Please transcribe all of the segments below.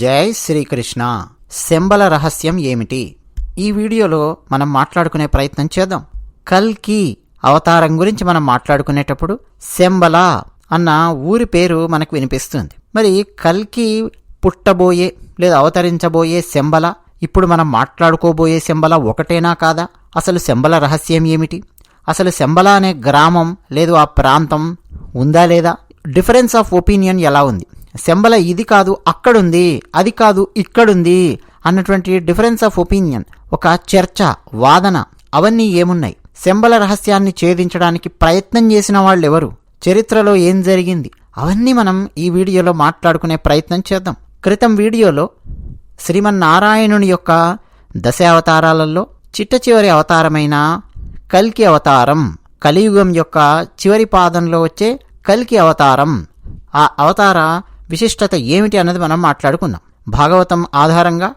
జై శ్రీకృష్ణ. శంబల రహస్యం ఏమిటి? ఈ వీడియోలో మనం మాట్లాడుకునే ప్రయత్నం చేద్దాం. కల్కి అవతారం గురించి మనం మాట్లాడుకునేటప్పుడు శంబల అన్న ఊరి పేరు మనకు వినిపిస్తుంది. మరి కల్కి పుట్టబోయే లేదా అవతరించబోయే శంబల ఇప్పుడు మనం మాట్లాడుకోబోయే శంబల ఒకటేనా కాదా? అసలు శంబల రహస్యం ఏమిటి? అసలు శంబల అనే గ్రామం లేదు ఆ ప్రాంతం ఉందా లేదా? డిఫరెన్స్ ఆఫ్ ఒపీనియన్ ఎలా ఉంది? శంబల ఇది కాదు అక్కడుంది అది కాదు ఇక్కడుంది అన్నటువంటి డిఫరెన్స్ ఆఫ్ ఒపీనియన్ ఒక చర్చ వాదన అవన్నీ ఏమున్నాయి? శంబల రహస్యాన్ని ఛేదించడానికి ప్రయత్నం చేసిన వాళ్ళెవరు? చరిత్రలో ఏం జరిగింది? అవన్నీ మనం ఈ వీడియోలో మాట్లాడుకునే ప్రయత్నం చేద్దాం. క్రితం వీడియోలో శ్రీమన్నారాయణుని యొక్క దశ అవతారాలలో చిట్ట చివరి అవతారమైన కల్కి అవతారం కలియుగం యొక్క చివరి పాదంలో వచ్చే కల్కి అవతారం ఆ అవతార విశిష్టత ఏమిటి అన్నది మనం మాట్లాడుకున్నాం భాగవతం ఆధారంగా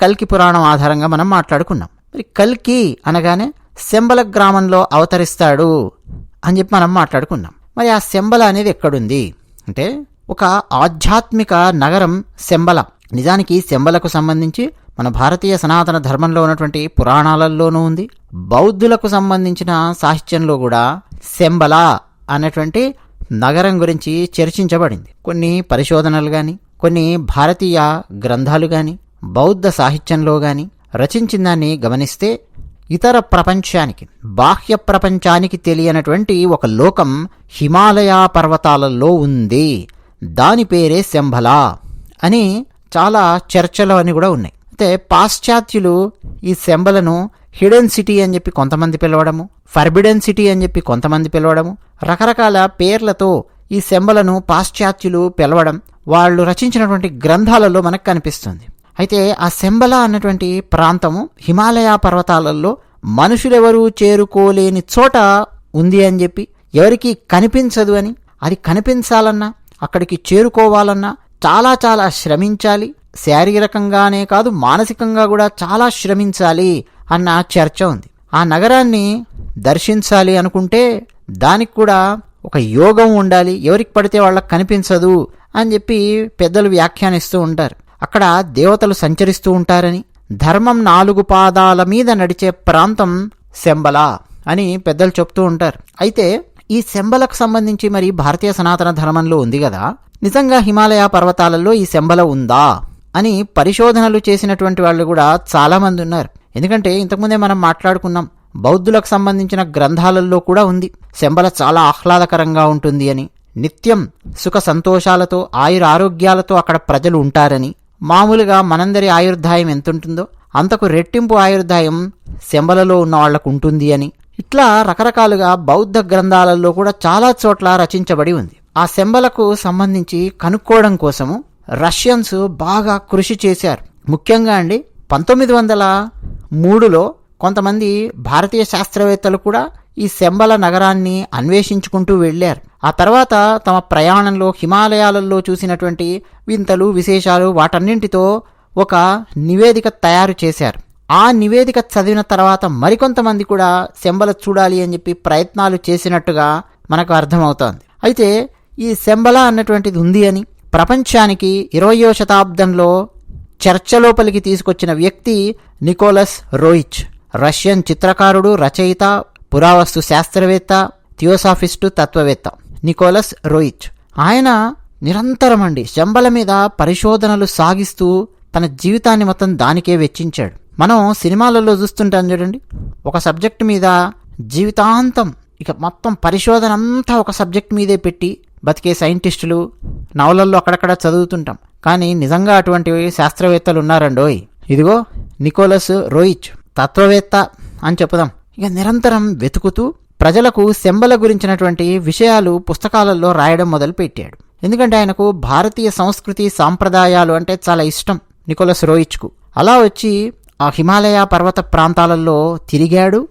కల్కి పురాణం ఆధారంగా మనం మాట్లాడుకున్నాం మరి కల్కి అనగానే శంబల గ్రామంలో అవతరిస్తాడు అని చెప్పి మనం మాట్లాడుకున్నాం మరి ఆ శంబల అనేది ఎక్కడుంది? అంటే ఒక ఆధ్యాత్మిక నగరం శంబల. నిజానికి శంబలకు సంబంధించి మన భారతీయ సనాతన ధర్మంలో ఉన్నటువంటి పురాణాలలోనూ ఉంది. బౌద్ధులకు సంబంధించిన సాహిత్యంలో కూడా శంబల అనేటువంటి నగరం గురించి చర్చించబడింది. కొన్ని పరిశోధనలు గాని కొన్ని భారతీయ గ్రంథాలు గాని బౌద్ధ సాహిత్యంలో గాని రచించిన దాన్ని గమనిస్తే ఇతర ప్రపంచానికి బాహ్య ప్రపంచానికి తెలియనటువంటి ఒక లోకం హిమాలయ పర్వతాలలో ఉంది. దాని పేరే శంభలా అని చాలా చర్చలు అని కూడా ఉన్నాయి. అయితే పాశ్చాత్యులు ఈ శంబలను హిడెన్ సిటీ అని చెప్పి కొంతమంది పిలవడము ఫర్బిడెన్ సిటీ అని చెప్పి కొంతమంది పిలవడము రకరకాల పేర్లతో ఈ శంబలను పాశ్చాత్యులు పిలవడం వాళ్ళు రచించినటువంటి గ్రంథాలలో మనకు కనిపిస్తుంది. అయితే ఆ శంబల అన్నటువంటి ప్రాంతము హిమాలయ పర్వతాలలో మనుషులెవరూ చేరుకోలేని చోట ఉంది అని చెప్పి ఎవరికి కనిపించదు అని అది కనిపించాలన్నా అక్కడికి చేరుకోవాలన్నా చాలా చాలా శ్రమించాలి. శారీరకంగానే కాదు మానసికంగా కూడా చాలా శ్రమించాలి అన్న చర్చ ఉంది. ఆ నగరాన్ని దర్శించాలి అనుకుంటే దానికి కూడా ఒక యోగం ఉండాలి. ఎవరికి పడితే వాళ్ళకి కనిపించదు అని చెప్పి పెద్దలు వ్యాఖ్యానిస్తూ ఉంటారు. అక్కడ దేవతలు సంచరిస్తూ ఉంటారని ధర్మం నాలుగు పాదాల మీద నడిచే ప్రాంతం శంబల అని పెద్దలు చెప్తూ ఉంటారు. అయితే ఈ శంబలకు సంబంధించి మరి భారతీయ సనాతన ధర్మంలో ఉంది కదా? నిజంగా హిమాలయ పర్వతాలలో ఈ శంబల ఉందా? అని పరిశోధనలు చేసినటువంటి వాళ్ళు కూడా చాలామంది ఉన్నారు. ఎందుకంటే ఇంతకుముందే మనం మాట్లాడుకున్నాం బౌద్ధులకు సంబంధించిన గ్రంథాలలో కూడా ఉంది. శంబల చాలా ఆహ్లాదకరంగా ఉంటుంది అని. నిత్యం సుఖ సంతోషాలతో ఆయుర ఆరోగ్యాలతో అక్కడ ప్రజలు ఉంటారని. మామూలుగా మనందరి ఆయుర్దాయం ఎంతుంటుందో అంతకు రెట్టింపు ఆయుర్దాయం శంబలలో ఉన్న వాళ్ళకు ఉంటుంది అని. ఇట్లా రకరకాలుగా బౌద్ధ గ్రంథాలలో కూడా చాలా చోట్ల రచించబడి ఉంది. ఆ శంబలకు సంబంధించి కనుక్కోవడం కోసము రష్యన్స్ బాగా కృషి చేశారు. ముఖ్యంగా అండి పంతొమ్మిది వందల మూడులో కొంతమంది భారతీయ శాస్త్రవేత్తలు కూడా ఈ శంబల నగరాన్ని అన్వేషించుకుంటూ వెళ్ళారు. ఆ తర్వాత తమ ప్రయాణంలో హిమాలయాలలో చూసినటువంటి వింతలు విశేషాలు వాటన్నింటితో ఒక నివేదిక తయారు చేశారు. ఆ నివేదిక చదివిన తర్వాత మరికొంతమంది కూడా శంబల చూడాలి అని చెప్పి ప్రయత్నాలు చేసినట్టుగా మనకు అర్థమవుతోంది. అయితే ఈ శంబల అన్నటువంటిది ఉంది అని ప్రపంచానికి ఇరవయో శతాబ్దంలో చర్చలోపలికి తీసుకొచ్చిన వ్యక్తి నికోలస్ రోయిచ్. రష్యన్ చిత్రకారుడు రచయిత పురావస్తు శాస్త్రవేత్త థియోసాఫిస్టు తత్వవేత్త నికోలస్ రోయిచ్. ఆయన నిరంతరం అండి శంబల మీద పరిశోధనలు సాగిస్తూ తన జీవితాన్ని మొత్తం దానికే వెచ్చించాడు. మనం సినిమాలలో చూస్తుంటాం చూడండి ఒక సబ్జెక్ట్ మీద జీవితాంతం ఇక మొత్తం పరిశోధన అంతా ఒక సబ్జెక్ట్ మీదే పెట్టి బతికే సైంటిస్టులు నవలల్లో అక్కడక్కడ చదువుతుంటాం. కానీ నిజంగా అటువంటి శాస్త్రవేత్తలు ఉన్నారండోయ్. ఇదిగో నికోలస్ రోయిచ్ తత్వవేత్త అని చెప్పుదాం. ఇక నిరంతరం వెతుకుతూ ప్రజలకు శంబల గురించినటువంటి విషయాలు పుస్తకాలలో రాయడం మొదలుపెట్టాడు. ఎందుకంటే ఆయనకు భారతీయ సంస్కృతి సాంప్రదాయాలు అంటే చాలా ఇష్టం నికోలస్ రోయిచ్కు. అలా వచ్చి ఆ హిమాలయ పర్వత ప్రాంతాలలో తిరిగాడు.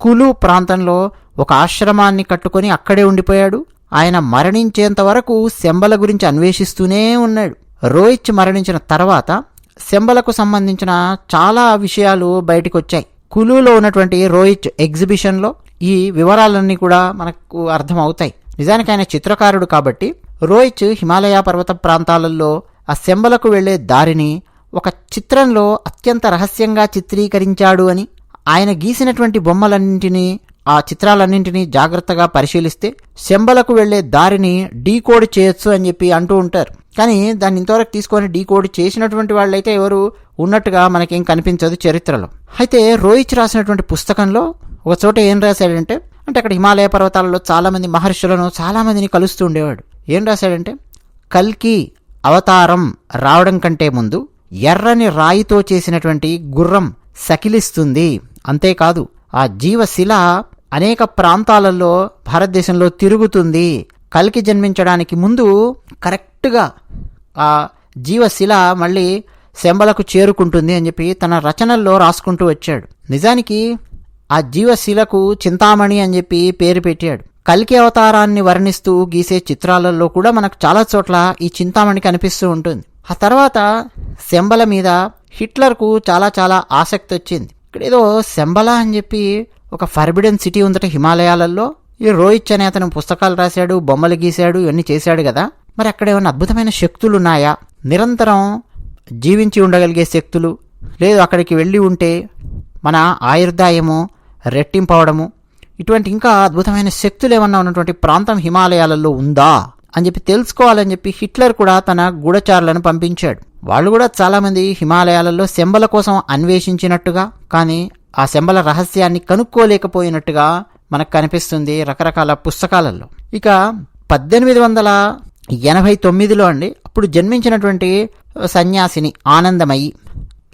కులు ప్రాంతంలో ఒక ఆశ్రమాన్ని కట్టుకొని అక్కడే ఉండిపోయాడు. ఆయన మరణించేంత వరకు శంబల గురించి అన్వేషిస్తూనే ఉన్నాడు. రోహిత్ మరణించిన తర్వాత శంబలకు సంబంధించిన చాలా విషయాలు బయటకు వచ్చాయి కులులో ఉన్నటువంటి రోహిత్ ఎగ్జిబిషన్లో ఈ వివరాలన్నీ కూడా మనకు అర్థమవుతాయి. నిజానికి ఆయన చిత్రకారుడు కాబట్టి రోహిత్ హిమాలయ పర్వత ప్రాంతాలలో ఆ శంబలకు వెళ్ళే దారిని ఒక చిత్రంలో అత్యంత రహస్యంగా చిత్రీకరించాడు అని ఆయన గీసినటువంటి బొమ్మలన్నింటినీ ఆ చిత్రాలన్నింటినీ జాగ్రత్తగా పరిశీలిస్తే శంబలకు వెళ్ళే దారిని డీకోడ్ చేయొచ్చు అని చెప్పి అంటూ ఉంటారు. కానీ దాన్ని ఇంతవరకు తీసుకొని డీకోడ్ చేసినటువంటి వాళ్ళైతే ఎవరు? ఉన్నట్టుగా మనకేం కనిపించదు చరిత్రలో. అయితే రోహిత్ రాసినటువంటి పుస్తకంలో ఒక చోట ఏం రాశాడంటే అంటే అక్కడ హిమాలయ పర్వతాలలో చాలామంది మహర్షులను చాలామందిని కలుస్తూ ఉండేవాడు. ఏం రాశాడంటే కల్కి అవతారం రావడం కంటే ముందు ఎర్రని రాయితో చేసినటువంటి గుర్రం సకిలిస్తుంది. అంతేకాదు ఆ జీవశిల అనేక ప్రాంతాలలో భారతదేశంలో తిరుగుతుంది. కలికి జన్మించడానికి ముందు కరెక్ట్గా ఆ జీవశిల మళ్ళీ శంబలకు చేరుకుంటుంది అని చెప్పి తన రచనల్లో రాసుకుంటూ వచ్చాడు. నిజానికి ఆ జీవశిలకు చింతామణి అని చెప్పి పేరు పెట్టాడు. కల్కి అవతారాన్ని వర్ణిస్తూ గీసే చిత్రాలలో కూడా మనకు చాలా చోట్ల ఈ చింతామణి కనిపిస్తూ ఉంటుంది. ఆ తర్వాత శంబల మీద హిట్లర్కు చాలా చాలా ఆసక్తి వచ్చింది. ఇక్కడ ఏదో శంబల అని చెప్పి ఒక ఫర్బిడెన్ సిటీ ఉందట హిమాలయాలలో ఈ రోహిత్ అనే అతను పుస్తకాలు రాశాడు బొమ్మలు గీశాడు ఇవన్నీ చేశాడు కదా. మరి అక్కడ ఏమైనా అద్భుతమైన శక్తులు ఉన్నాయా నిరంతరం జీవించి ఉండగలిగే శక్తులు. లేదు అక్కడికి వెళ్ళి ఉంటే మన ఆయుర్దాయము రెట్టింపవడము ఇటువంటి ఇంకా అద్భుతమైన శక్తులు ఏమన్నా ఉన్నటువంటి ప్రాంతం హిమాలయాలలో ఉందా? అని చెప్పి తెలుసుకోవాలని చెప్పి హిట్లర్ కూడా తన గూఢచారులను పంపించాడు. వాళ్ళు కూడా చాలామంది హిమాలయాలలో శంబల కోసం అన్వేషించినట్టుగా కానీ ఆ శంబల రహస్యాన్ని కనుక్కోలేకపోయినట్టుగా మనకు కనిపిస్తుంది రకరకాల పుస్తకాలలో. ఇక పద్దెనిమిది వందల ఎనభై తొమ్మిదిలో అండి అప్పుడు జన్మించినటువంటి సన్యాసిని ఆనందమయ్యి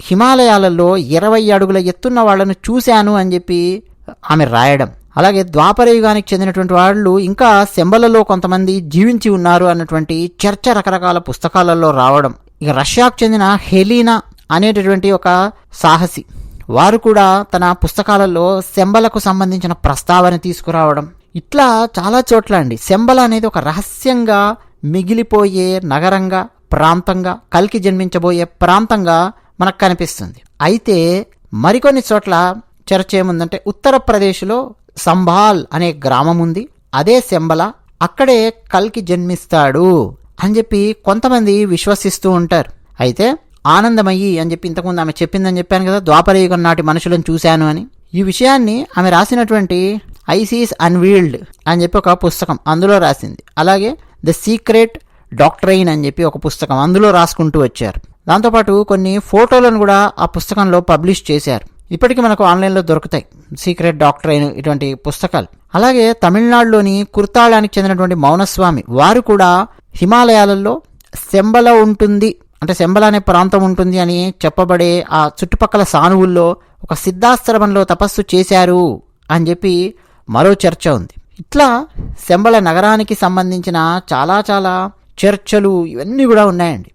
హిమాలయాలలో ఇరవై అడుగుల ఎత్తున్న వాళ్ళను చూశాను అని చెప్పి ఆమె రాయడం. అలాగే ద్వాపర యుగానికి చెందినటువంటి వాళ్ళు ఇంకా శంబలలో కొంతమంది జీవించి ఉన్నారు అన్నటువంటి చర్చ రకరకాల పుస్తకాలలో రావడం. ఇక రష్యాకు చెందిన హెలీనా అనేటటువంటి ఒక సాహసి. వారు కూడా తన పుస్తకాలలో శంబలకు సంబంధించిన ప్రస్తావన తీసుకురావడం. ఇట్లా చాలా చోట్ల అండి. శంబల అనేది ఒక రహస్యంగా మిగిలిపోయే నగరంగా ప్రాంతంగా కలికి జన్మించబోయే ప్రాంతంగా మనకు కనిపిస్తుంది. అయితే మరికొన్ని చోట్ల చర్చ ఏముందంటే ఉత్తరప్రదేశ్లో సంభాల్ అనే గ్రామం ఉంది. అదే శంబల అక్కడే కల్కి జన్మిస్తాడు అని చెప్పి కొంతమంది విశ్వసిస్తూ ఉంటారు. అయితే ఆనందమయ్యి అని చెప్పి ఇంతకుముందు ఆమె చెప్పిందని చెప్పాను కదా ద్వాపరయుగం నాటి మనుషులను చూశాను అని. ఈ విషయాన్ని ఆమె రాసినటువంటి ఐసీస్ అన్వీల్డ్ అని చెప్పి ఒక పుస్తకం అందులో రాసింది. అలాగే ద సీక్రెట్ డాక్టరైన్ అని చెప్పి ఒక పుస్తకం అందులో రాసుకుంటూ వచ్చారు. దాంతోపాటు కొన్ని ఫోటోలను కూడా ఆ పుస్తకంలో పబ్లిష్ చేశారు. ఇప్పటికీ మనకు ఆన్లైన్లో దొరుకుతాయి సీక్రెట్ డాక్టరైన్ ఇటువంటి పుస్తకాలు. అలాగే తమిళనాడులోని కుర్తాళానికి చెందినటువంటి మౌనస్వామి వారు కూడా హిమాలయాలలో శంబల ఉంటుంది అంటే శంబల అనే ప్రాంతం ఉంటుంది అని చెప్పబడే ఆ చుట్టుపక్కల సానువుల్లో ఒక సిద్ధాశ్రమంలో తపస్సు చేశారు అని చెప్పి మరో చర్చ ఉంది. ఇట్లా శంబల నగరానికి సంబంధించిన చాలా చాలా చర్చలు ఇవన్నీ కూడా ఉన్నాయండి.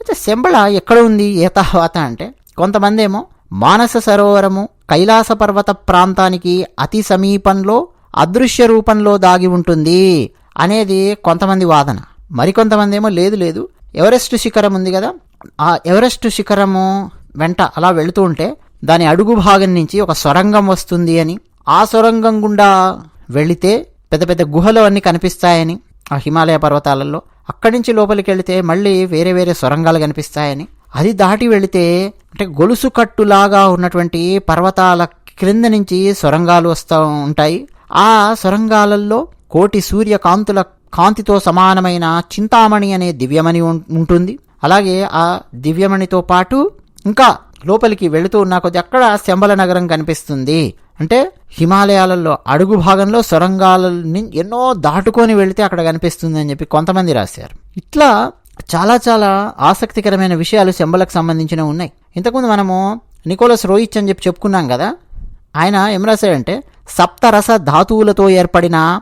అయితే శంబళ ఎక్కడ ఉంది? ఏ తర్వాత అంటే కొంతమంది ఏమో మానస సరోవరము కైలాస పర్వత ప్రాంతానికి అతి సమీపంలో అదృశ్య రూపంలో దాగి ఉంటుంది అనేది కొంతమంది వాదన. మరికొంతమంది ఏమో లేదు లేదు. ఎవరెస్ట్ శిఖరం ఉంది కదా ఆ ఎవరెస్ట్ శిఖరము వెంట అలా వెళుతూ ఉంటే దాని అడుగు భాగం నుంచి ఒక సొరంగం వస్తుంది అని. ఆ సొరంగం గుండా వెళితే పెద్ద పెద్ద గుహలు అన్నీ కనిపిస్తాయని ఆ హిమాలయ పర్వతాలలో. అక్కడి నుంచి లోపలికి వెళితే మళ్ళీ వేరే వేరే సొరంగాలు కనిపిస్తాయని. అది దాటి వెళితే అంటే గొలుసు కట్టులాగా ఉన్నటువంటి పర్వతాల క్రింద నుంచి సొరంగాలు వస్తూ ఉంటాయి. ఆ సొరంగాలలో కోటి సూర్యకాంతుల కాంతితో సమానమైన చింతామణి అనే దివ్యమణి ఉం- ఉంటుంది. అలాగే ఆ దివ్యమణితో పాటు ఇంకా లోపలికి వెళుతూ ఉన్న కొద్ది అక్కడ శంబల నగరం కనిపిస్తుంది. అంటే హిమాలయాలలో అడుగు భాగంలో సొరంగాలని ఎన్నో దాటుకొని వెళితే అక్కడ కనిపిస్తుంది అని చెప్పి కొంతమంది రాశారు. ఇట్లా చాలా చాలా ఆసక్తికరమైన విషయాలు శంబలకు సంబంధించినవి ఉన్నాయి. ఇంతకుముందు మనము నికోలస్ రోయిచ్ అని చెప్పి చెప్పుకున్నాం కదా. ఆయన ఏం రాశాడంటే సప్తరస ధాతువులతో ఏర్పడిన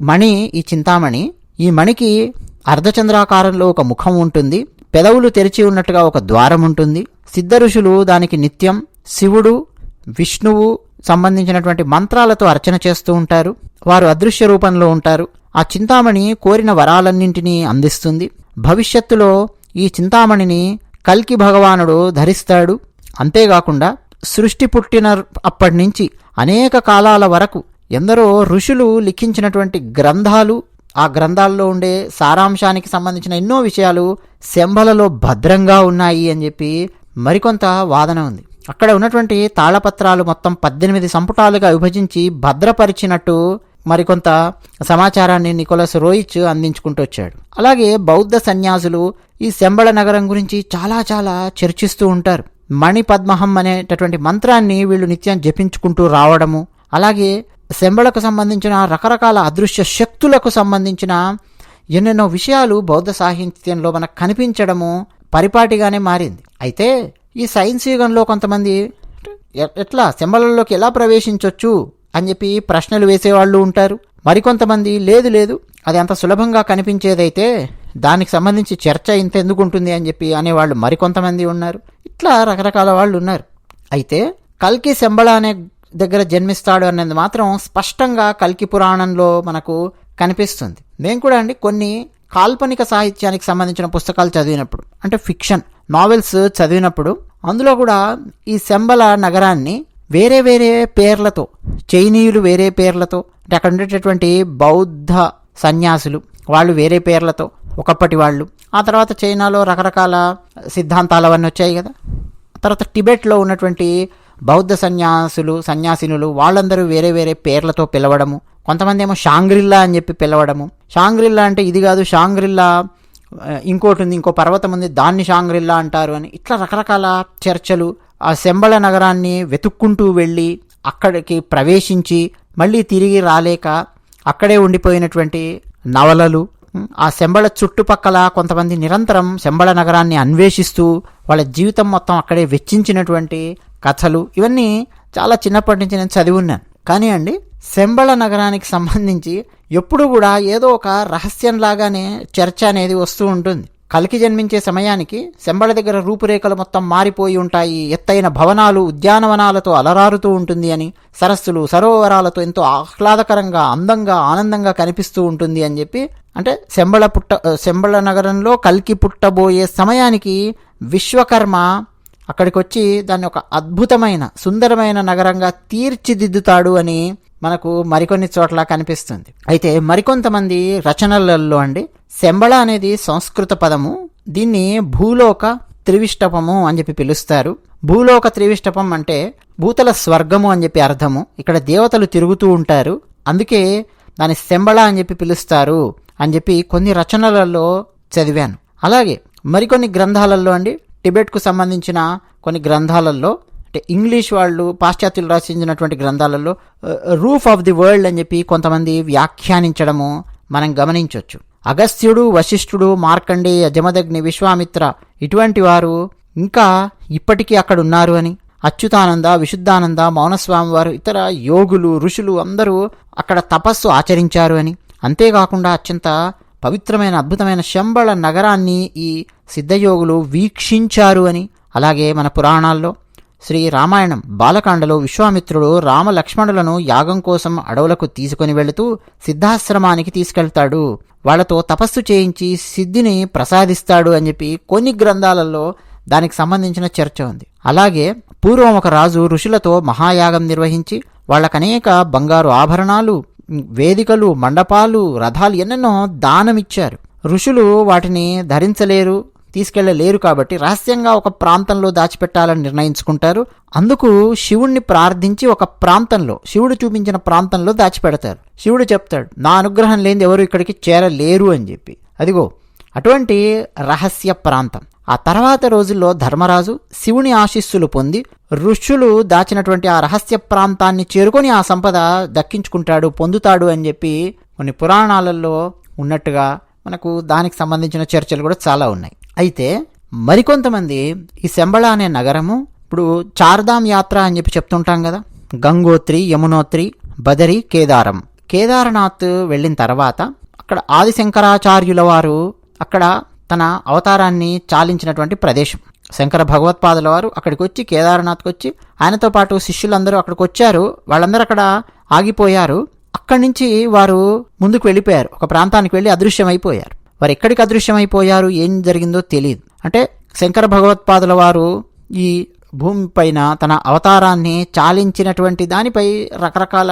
మణి ఈ చింతామణి ఈ మణికి అర్ధచంద్రాకారంలో ఒక ముఖం ఉంటుంది పెదవులు తెరిచి ఉన్నట్టుగా ఒక ద్వారం ఉంటుంది సిద్ధ ఋషులు దానికి నిత్యం శివుడు విష్ణువు సంబంధించినటువంటి మంత్రాలతో అర్చన చేస్తూ ఉంటారు వారు అదృశ్య రూపంలో ఉంటారు. ఆ చింతామణి కోరిన వరాలన్నింటినీ అందిస్తుంది. భవిష్యత్తులో ఈ చింతామణిని కల్కి భగవానుడు ధరిస్తాడు. అంతేకాకుండా సృష్టి పుట్టిన అప్పటి నుంచి అనేక కాలాల వరకు ఎందరో ఋషులు లిఖించినటువంటి గ్రంథాలు ఆ గ్రంథాల్లో ఉండే సారాంశానికి సంబంధించిన ఎన్నో విషయాలు శంబలలో భద్రంగా ఉన్నాయి అని చెప్పి మరికొంత వాదన ఉంది. అక్కడ ఉన్నటువంటి తాళపత్రాలు మొత్తం పద్దెనిమిది సంపుటాలుగా విభజించి భద్రపరిచినట్టు మరికొంత సమాచారాన్ని నికోలస్ రోయిచ్ అందించుకుంటూ వచ్చాడు. అలాగే బౌద్ధ సన్యాసులు ఈ శంబళ నగరం గురించి చాలా చాలా చర్చిస్తూ ఉంటారు. మణిపద్మహం అనేటటువంటి మంత్రాన్ని వీళ్ళు నిత్యం జపించుకుంటూ రావడము అలాగే శంబళకు సంబంధించిన రకరకాల అదృశ్య శక్తులకు సంబంధించిన ఎన్నెన్నో విషయాలు బౌద్ధ సాహిత్యంలో మనకు కనిపించడము పరిపాటిగానే మారింది. అయితే ఈ సైన్స్ యుగంలో కొంతమంది ఎట్లా శంబళంలోకి ఎలా ప్రవేశించవచ్చు అని చెప్పి ప్రశ్నలు వేసేవాళ్ళు ఉంటారు. మరికొంతమంది లేదు లేదు అది అంత సులభంగా కనిపించేదైతే దానికి సంబంధించి చర్చ ఇంత ఎందుకు ఉంటుంది అని చెప్పి అనేవాళ్ళు మరికొంతమంది ఉన్నారు. ఇట్లా రకరకాల వాళ్ళు ఉన్నారు. అయితే కల్కి శంబళ అనే దగ్గర జన్మిస్తాడు అనేది మాత్రం స్పష్టంగా కల్కి పురాణంలో మనకు కనిపిస్తుంది. నేను కూడా అండి కొన్ని కాల్పనిక సాహిత్యానికి సంబంధించిన పుస్తకాలు చదివినప్పుడు అంటే ఫిక్షన్ నావెల్స్ చదివినప్పుడు అందులో కూడా ఈ శంబల నగరాన్ని వేరే వేరే పేర్లతో చైనీయులు వేరే పేర్లతో అంటే అక్కడ ఉండేటటువంటి బౌద్ధ సన్యాసులు వాళ్ళు వేరే పేర్లతో ఒకప్పటి వాళ్ళు ఆ తర్వాత చైనాలో రకరకాల సిద్ధాంతాలు అవన్నీ వచ్చాయి కదా. తర్వాత టిబెట్లో ఉన్నటువంటి బౌద్ధ సన్యాసులు సన్యాసినులు వాళ్ళందరూ వేరే వేరే పేర్లతో పిలవడము. కొంతమంది ఏమో షాంగ్రిల్లా అని చెప్పి పిలవడము. షాంగ్రిల్లా అంటే ఇది కాదు షాంగ్రిల్లా ఇంకోటి ఉంది ఇంకో పర్వతం ఉంది దాన్ని షాంగ్రిల్లా అంటారు అని. ఇట్లా రకరకాల చర్చలు ఆ శంబళ నగరాన్ని వెతుక్కుంటూ వెళ్ళి అక్కడికి ప్రవేశించి మళ్ళీ తిరిగి రాలేక అక్కడే ఉండిపోయినటువంటి నవలలు ఆ శంబళ చుట్టుపక్కల కొంతమంది నిరంతరం శంబళ నగరాన్ని అన్వేషిస్తూ వాళ్ళ జీవితం మొత్తం అక్కడే వెచ్చించినటువంటి కథలు. ఇవన్నీ చాలా చిన్నప్పటి నుంచి నేను చదివి ఉన్నాను. కానీ అండి శంబళ నగరానికి సంబంధించి ఎప్పుడు కూడా ఏదో ఒక రహస్యంలాగానే చర్చ అనేది వస్తూ ఉంటుంది. కలికి జన్మించే సమయానికి శంబళ దగ్గర రూపురేఖలు మొత్తం మారిపోయి ఉంటాయి. ఎత్తైన భవనాలు ఉద్యానవనాలతో అలరారుతూ ఉంటుంది అని సరస్సులు సరోవరాలతో ఎంతో ఆహ్లాదకరంగా అందంగా ఆనందంగా కనిపిస్తూ ఉంటుంది అని చెప్పి అంటే శంబళ పుట్ట శంబళ నగరంలో కల్కి పుట్టబోయే సమయానికి విశ్వకర్మ అక్కడికి వచ్చి దాన్ని ఒక అద్భుతమైన సుందరమైన నగరంగా తీర్చిదిద్దుతాడు అని మనకు మరికొన్ని చోట్ల కనిపిస్తుంది. అయితే మరికొంతమంది రచనలలో అండి శంబళ అనేది సంస్కృత పదము దీన్ని భూలోక త్రివిష్టపము అని చెప్పి పిలుస్తారు. భూలోక త్రివిష్టపం అంటే భూతల స్వర్గము అని చెప్పి అర్థము. ఇక్కడ దేవతలు తిరుగుతూ ఉంటారు. అందుకే దాని శంబళ అని చెప్పి పిలుస్తారు అని చెప్పి కొన్ని రచనలలో చదివాను. అలాగే మరికొన్ని గ్రంథాలలో అండి టిబెట్కు సంబంధించిన కొన్ని గ్రంథాలలో అంటే ఇంగ్లీష్ వాళ్ళు పాశ్చాత్యులు రచించినటువంటి గ్రంథాలలో రూఫ్ ఆఫ్ ది వరల్డ్ అని చెప్పి కొంతమంది వ్యాఖ్యానించడము మనం గమనించవచ్చు అగస్త్యుడు వశిష్ఠుడు మార్కండేయ జమదగ్ని విశ్వామిత్ర ఇటువంటి వారు ఇంకా ఇప్పటికీ అక్కడ ఉన్నారు అని అచ్యుతానంద విశుద్ధానంద మౌనస్వామి వారు ఇతర యోగులు ఋషులు అందరూ అక్కడ తపస్సు ఆచరించారు అని. అంతేకాకుండా అత్యంత పవిత్రమైన అద్భుతమైన శంబళ నగరాన్ని ఈ సిద్ధయోగులు వీక్షించారు అని. అలాగే మన పురాణాల్లో శ్రీ రామాయణం బాలకాండలో విశ్వామిత్రుడు రామలక్ష్మణులను యాగం కోసం అడవులకు తీసుకొని వెళుతూ సిద్ధాశ్రమానికి తీసుకెళ్తాడు. వాళ్ళతో తపస్సు చేయించి సిద్ధిని ప్రసాదిస్తాడు అని చెప్పి కొన్ని గ్రంథాలలో దానికి సంబంధించిన చర్చ ఉంది. అలాగే పూర్వం ఒక రాజు ఋషులతో మహాయాగం నిర్వహించి వాళ్ళకనేక బంగారు ఆభరణాలు వేదికలు మండపాలు రథాలు ఎన్నెన్నో దానమిచ్చారు. ఋషులు వాటిని ధరించలేరు తీసుకెళ్ళలేరు కాబట్టి రహస్యంగా ఒక ప్రాంతంలో దాచిపెట్టాలని నిర్ణయించుకుంటారు. అందుకు శివుణ్ణి ప్రార్థించి ఒక ప్రాంతంలో శివుడు చూపించిన ప్రాంతంలో దాచిపెడతారు. శివుడు చెప్తాడు నా అనుగ్రహం లేని ఎవరు ఇక్కడికి చేరలేరు అని చెప్పి. అదిగో అటువంటి రహస్య ప్రాంతం. ఆ తర్వాత రోజుల్లో ధర్మరాజు శివుని ఆశీస్సులు పొంది ఋషులు దాచినటువంటి ఆ రహస్య ప్రాంతాన్ని చేరుకొని ఆ సంపద దక్కించుకుంటాడు పొందుతాడు అని చెప్పి కొన్ని పురాణాలలో ఉన్నట్టుగా మనకు దానికి సంబంధించిన చర్చలు కూడా చాలా ఉన్నాయి. అయితే మరికొంతమంది ఈ శంబళ అనే నగరము ఇప్పుడు చార్ధామ్ యాత్ర అని చెప్పి చెప్తుంటాం కదా గంగోత్రి యమునోత్రి బదరి కేదారం. కేదారనాథ్ వెళ్ళిన తర్వాత అక్కడ ఆదిశంకరాచార్యుల వారు అక్కడ తన అవతారాన్ని చాలించినటువంటి ప్రదేశం. శంకర భగవత్పాదుల వారు అక్కడికి వచ్చి కేదార్నాథ్కి వచ్చి ఆయనతో పాటు శిష్యులందరూ అక్కడికి వచ్చారు. వాళ్ళందరూ అక్కడ ఆగిపోయారు. అక్కడి నుంచి వారు ముందుకు వెళ్ళిపోయారు. ఒక ప్రాంతానికి వెళ్ళి అదృశ్యమైపోయారు. వారు ఎక్కడికి అదృశ్యమైపోయారు? ఏం జరిగిందో తెలియదు అంటే శంకర భగవత్పాదుల వారు ఈ భూమిపైన తన అవతారాన్ని చాలించినటువంటి దానిపై రకరకాల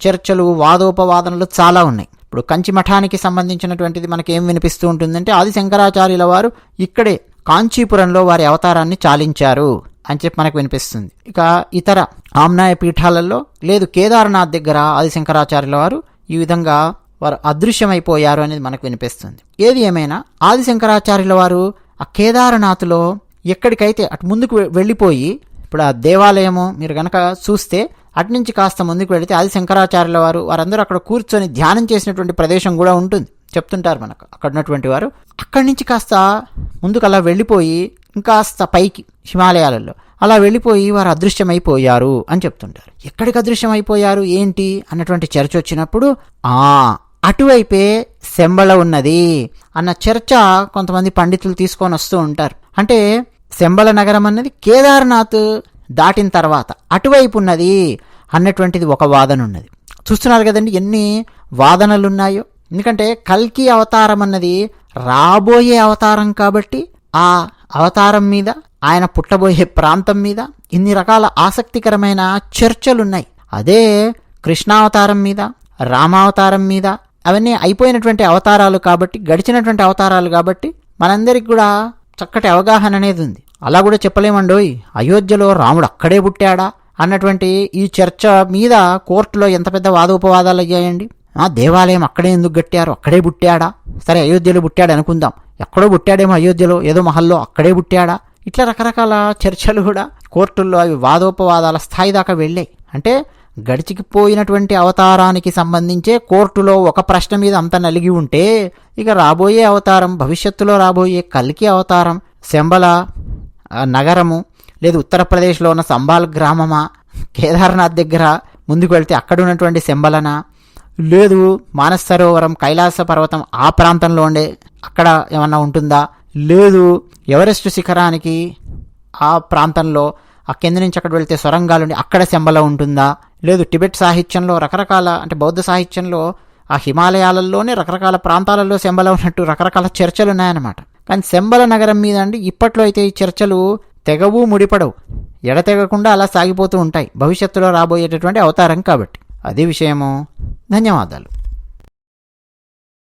చర్చలు వాదోపవాదనలు చాలా ఉన్నాయి. ఇప్పుడు కంచి మఠానికి సంబంధించినటువంటిది మనకి ఏం వినిపిస్తూ ఉంటుందంటే ఆది శంకరాచార్యుల వారు ఇక్కడే కాంచీపురంలో వారి అవతారాన్ని చాలించారు అని చెప్పి మనకు వినిపిస్తుంది. ఇక ఇతర ఆమ్నాయ పీఠాలలో లేదు కేదార్నాథ్ దగ్గర ఆది శంకరాచార్యుల వారు ఈ విధంగా వారు అదృశ్యమైపోయారు అనేది మనకు వినిపిస్తుంది. ఏది ఏమైనా ఆది శంకరాచార్యుల వారు ఆ కేదారనాథ్లో ఎక్కడికైతే అటు ముందుకు వెళ్ళిపోయి ఇప్పుడు ఆ దేవాలయము మీరు గనక చూస్తే అటు నుంచి కాస్త ముందుకు వెళితే ఆది శంకరాచార్యుల వారు వారందరూ అక్కడ కూర్చొని ధ్యానం చేసినటువంటి ప్రదేశం కూడా ఉంటుంది. చెప్తుంటారు మనకు అక్కడ ఉన్నటువంటి వారు. అక్కడి నుంచి కాస్త ముందుకు అలా వెళ్ళిపోయి ఇంకాస్త పైకి హిమాలయాలలో అలా వెళ్ళిపోయి వారు అదృశ్యమైపోయారు అని చెప్తుంటారు. ఎక్కడికి అదృశ్యమైపోయారు? ఏంటి? అన్నటువంటి చర్చ వచ్చినప్పుడు ఆ అటువైపే శంబళ ఉన్నది అన్న చర్చ కొంతమంది పండితులు తీసుకొని వస్తూ ఉంటారు. అంటే శంబళ నగరం అన్నది కేదార్నాథ్ దాటిన తర్వాత అటువైపు ఉన్నది అన్నటువంటిది ఒక వాదన ఉన్నది. చూస్తున్నారు కదండి ఎన్ని వాదనలు ఉన్నాయో ఎందుకంటే కల్కి అవతారం అన్నది రాబోయే అవతారం కాబట్టి ఆ అవతారం మీద ఆయన పుట్టబోయే ప్రాంతం మీద ఇన్ని రకాల ఆసక్తికరమైన చర్చలున్నాయి. అదే కృష్ణావతారం మీద రామావతారం మీద అవన్నీ అయిపోయినటువంటి అవతారాలు కాబట్టి గడిచినటువంటి అవతారాలు కాబట్టి మనందరికి కూడా చక్కటి అవగాహన అనేది ఉంది. అలా కూడా చెప్పలేమండోయ్. అయోధ్యలో రాముడు అక్కడే పుట్టాడా అన్నటువంటి ఈ చర్చ మీద కోర్టులో ఎంత పెద్ద వాదోపవాదాలు అయ్యాయండి? ఆ దేవాలయం అక్కడే ఎందుకు కట్టారు? అక్కడే పుట్టాడా? సరే అయోధ్యలో పుట్టాడు అనుకుందాం. ఎక్కడో పుట్టాడేమో అయోధ్యలో ఏదో మహల్లో అక్కడే పుట్టాడా? ఇట్లా రకరకాల చర్చలు కూడా కోర్టుల్లో అవి వాదోపవాదాల స్థాయి దాకా వెళ్ళాయి. అంటే గడిచికిపోయినటువంటి అవతారానికి సంబంధించే కోర్టులో ఒక ప్రశ్న మీద అంత నలిగి ఉంటే ఇక రాబోయే అవతారం భవిష్యత్తులో రాబోయే కల్కి అవతారం శంబల నగరము లేదు ఉత్తరప్రదేశ్లో ఉన్న సంబాల్ గ్రామమా కేదార్నాథ్ దగ్గర ముందుకు వెళ్తే అక్కడ ఉన్నటువంటి శంబలన లేదు మానస సరోవరం కైలాస పర్వతం ఆ ప్రాంతంలో ఉండే అక్కడ ఏమన్నా ఉంటుందా లేదు ఎవరెస్ట్ శిఖరానికి ఆ ప్రాంతంలో ఆ కింద నుంచి అక్కడ వెళ్తే సొరంగాలుండి అక్కడ శంబల ఉంటుందా లేదు టిబెట్ సాహిత్యంలో రకరకాల అంటే బౌద్ధ సాహిత్యంలో ఆ హిమాలయాలలోనే రకరకాల ప్రాంతాలలో శంబల ఉన్నట్టు రకరకాల చర్చలు ఉన్నాయన్నమాట. కానీ శంబల నగరం మీద అండి ఇప్పట్లో అయితే ఈ చర్చలు తెగవు ముడిపడవు. ఎడతెగకుండా అలా సాగిపోతూ ఉంటాయి. భవిష్యత్తులో రాబోయేటటువంటి అవతారం కాబట్టి. అది విషయము. ధన్యవాదాలు.